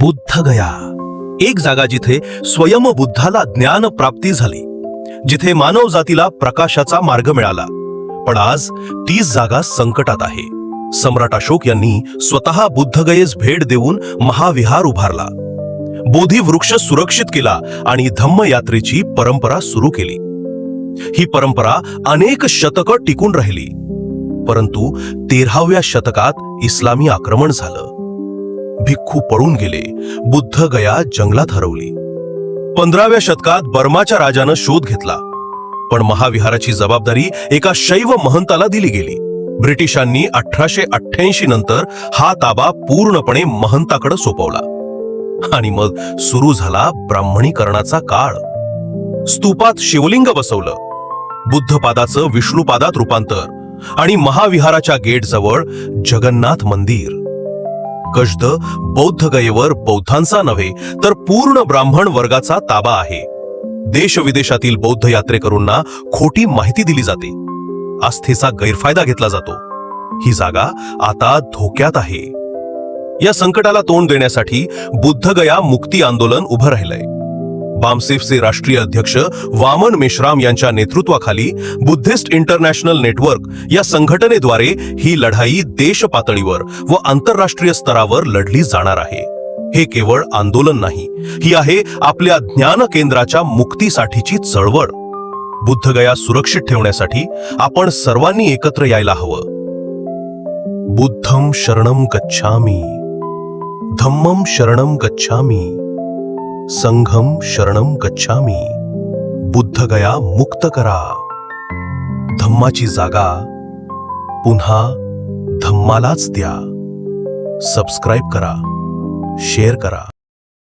बुद्धगया एक जागा जिथे स्वयं बुद्धाला ज्ञान प्राप्ती झाली जिथे मानव जातीला प्रकाशाचा मार्ग मिळाला. पण आज तीच जागा संकटात आहे. सम्राट अशोक यांनी स्वतः बुद्धगयेस भेट देऊन महाविहार उभारला. बोधी वृक्ष सुरक्षित केला आणि धम्म यात्रेची परंपरा सुरू केली. ही परंपरा अनेक शतकं टिकून राहिली. परंतु तेराव्या शतकात इस्लामी आक्रमण झालं. भिक्खू पळून गेले. बुद्ध गया जंगलात हरवली. पंधराव्या शतकात बर्माच्या राजानं शोध घेतला. पण महाविहाराची जबाबदारी एका शैव महंताला दिली गेली. ब्रिटिशांनी अठराशे अठ्ठ्याऐंशी नंतर हा ताबा पूर्णपणे महंताकडे सोपवला. आणि मग सुरू झाला ब्राह्मणीकरणाचा काळ. स्तूपात शिवलिंग बसवलं. बुद्धपादाचं विष्णुपादात रूपांतर. आणि महाविहाराच्या गेट जवळ जगन्नाथ मंदिर. कष्ट बौद्ध गयेवर बौद्धांचा नव्हे तर पूर्ण ब्राह्मण वर्गाचा ताबा आहे. देश विदेशातील बौद्ध यात्रेकरूंना खोटी माहिती दिली जाते. आस्थेचा गैरफायदा घेतला जातो. ही जागा आता धोक्यात आहे. या संकटाला तोंड देण्यासाठी बुद्धगया मुक्ती आंदोलन उभं राहिलंय. बामसेफचे राष्ट्रीय अध्यक्ष वामन मेश्राम यांच्या नेतृत्वाखाली बुद्धिस्ट इंटरनॅशनल नेटवर्क या संघटनेद्वारे ही लढाई देश पातळीवर व आंतरराष्ट्रीय स्तरावर लढली जाणार आहे. हे केवळ आंदोलन नाही ही आहे आपल्या ज्ञान केंद्राच्या मुक्तीसाठीची चळवळ. बुद्धगया सुरक्षित ठेवण्यासाठी आपण सर्वांनी एकत्र यायला हवं. बुद्धम शरणम गच्छामी. धम्मम शरणम गच्छामी. संघम शरणम गच्छामी. बुद्धगया मुक्त करा. धम्माची जागा पुन्हा धम्मालाच द्या. सबस्क्राईब करा. शेअर करा.